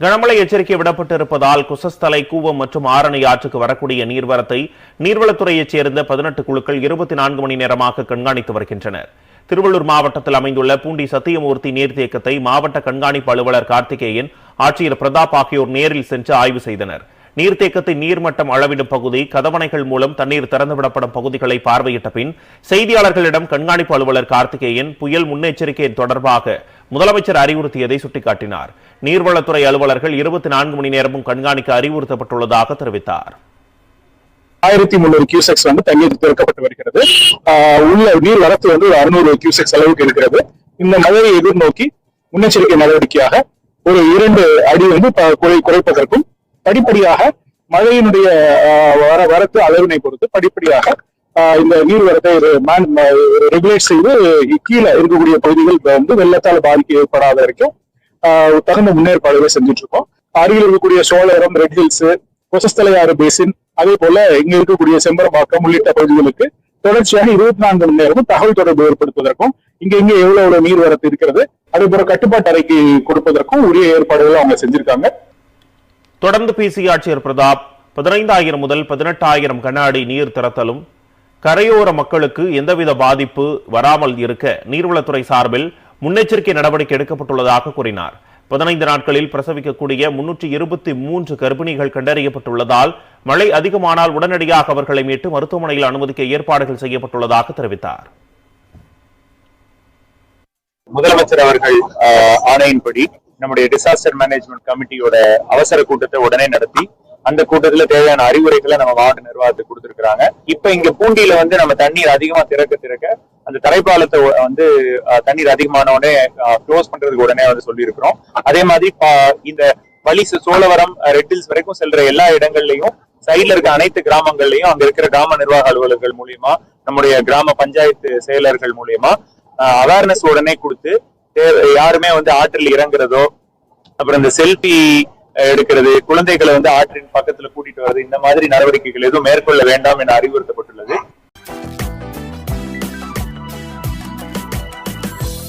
கனமழை எச்சரிக்கை விடப்பட்டிருப்பதால் குசஸ்தலை கூவம் மற்றும் ஆரணி ஆற்றுக்கு வரக்கூடிய நீர்வரத்தை நீர்வளத்துறையைச் சேர்ந்த பதினெட்டு குழுக்கள் இருபத்தி நான்கு மணி நேரமாக கண்காணித்து வருகின்றனர். திருவள்ளூர் மாவட்டத்தில் அமைந்துள்ள பூண்டி சத்தியமூர்த்தி நீர்த்தேக்கத்தை மாவட்ட கண்காணிப்பு அலுவலர் கார்த்திகேயன் ஆட்சியர் பிரதாப் ஆகியோர் நேரில் சென்று ஆய்வு செய்தனர். நீர்த்தேக்கத்தின் நீர்மட்டம் அளவிடும் பகுதி கதவணைகள் மூலம் தண்ணீர் திறந்துவிடப்படும் பகுதிகளை பார்வையிட்ட பின் செய்தியாளர்களிடம் கண்காணிப்பு அலுவலர் கார்த்திகேயன் புயல் முன்னெச்சரிக்கை தொடர்பாக முதலமைச்சர் அறிவுறுத்தியதை சுட்டிக்காட்டினார். நீர்வளத்துறை அலுவலர்கள் இருபத்தி நான்கு மணி நேரமும் கண்காணிக்க அறிவுறுத்தப்பட்டுள்ளதாக தெரிவித்தார். ஆயிரத்தி முந்நூறு கியூசெக்ஸ் வந்து தண்ணீர் திறக்கப்பட்டு வருகிறது. ஆஹ் உள்ள நீர் வரத்து வந்து அறுநூறு கியூசெக்ஸ் அளவுக்கு இருக்கிறது. இந்த மழையை எதிர்நோக்கி முன்னெச்சரிக்கை நடவடிக்கையாக ஒரு இரண்டு அடி வந்து குறை குறைப்பதற்கும் படிப்படியாக மழையினுடைய ஆஹ், வர வரத்து அளவினை பொறுத்து படிப்படியாக இந்த இந்த நீர் வரத்தை ரெகுலேட் செய்து கீழே இருக்கக்கூடிய பகுதிகள் வந்து வெள்ளத்தால் பாதிக்க ஏற்படாத வரைக்கும் தகுந்த முன்னேற்பாடுகளை செஞ்சுட்டு இருக்கோம் அருகில் இருக்கக்கூடிய Cholavaram red hills Kosasthalaiyar basin அதே போல இங்க இருக்கக்கூடிய செம்பரம்பாக்கம் உள்ளிட்ட பகுதிகளுக்கு தொடர்ச்சியாக இருபத்தி நான்கு மணி நேரமும் தகவல் தொடர்பு ஏற்படுத்துவதற்கும் இங்க இங்க எவ்வளவு எவ்வளவு நீர் வரத்து இருக்கிறது அதே போல கட்டுப்பாட்டு அறைக்கு கொடுப்பதற்கும் உரிய ஏற்பாடுகளை அவங்க செஞ்சிருக்காங்க. தொடர்ந்து பேசிய ஆட்சியர் பிரதாப் பதினைந்தாயிரம் முதல் பதினெட்டாயிரம் கன அடி நீர் திறத்தலும் கரையோர மக்களுக்கு எந்தவித பாதிப்பு வராமல் இருக்க நீர்வளத்துறை சார்பில் முன்னெச்சரிக்கை நடவடிக்கை எடுக்கப்பட்டுள்ளதாக கூறினார். பதினைந்து நாட்களில் பிரசவிக்கக்கூடிய முன்னூற்றி இருபத்தி மூன்று கர்ப்பிணிகள் கண்டறியப்பட்டுள்ளதால் மழை அதிகமானால் உடனடியாக அவர்களை மீட்டு மருத்துவமனையில் அனுமதிக்க ஏற்பாடுகள் செய்யப்பட்டுள்ளதாக தெரிவித்தார். முதலமைச்சர் அவர்கள் ஆணையின்படி நம்முடைய டிசாஸ்டர் மேனேஜ்மெண்ட் கமிட்டியோட அவசர கூட்டத்தை உடனே நடத்தி அந்த கூட்டத்துல தேவையான அறிவுரைகளை நம்ம மாவட்ட நிர்வாகத்துக்கு கொடுத்துருக்காங்க இப்ப இங்க பூண்டியில வந்து நம்ம தண்ணீர் அதிகமா திறக்க திறக்க அந்த தரைப்பாலத்தை வந்து தண்ணீர் அதிகமான உடனே க்ளோஸ் பண்றதுக்கு உடனே வந்து சொல்லியிருக்கிறோம். அதே மாதிரி இந்த பலிசு சோழவரம் ரெட்டில்ஸ் வரைக்கும் செல்ற எல்லா இடங்கள்லயும் சைட்ல இருக்க அனைத்து கிராமங்கள்லயும் அங்க இருக்கிற கிராம நிர்வாக அலுவலர்கள் மூலியமா நம்முடைய கிராம பஞ்சாயத்து செயலர்கள் மூலியமா அவேர்னஸ் உடனே கொடுத்து யாருமே வந்து ஆற்றில் இறங்குறதோ அப்புறம் இந்த செல்ஃபி எடுக்கிறது குழந்தைகளை வந்து ஆற்றின் பக்கத்துல கூட்டிட்டு வர்றது இந்த மாதிரி நடவடிக்கைகள் எதுவும் மேற்கொள்ள வேண்டாம் என அறிவுறுத்தப்பட்டுள்ளது.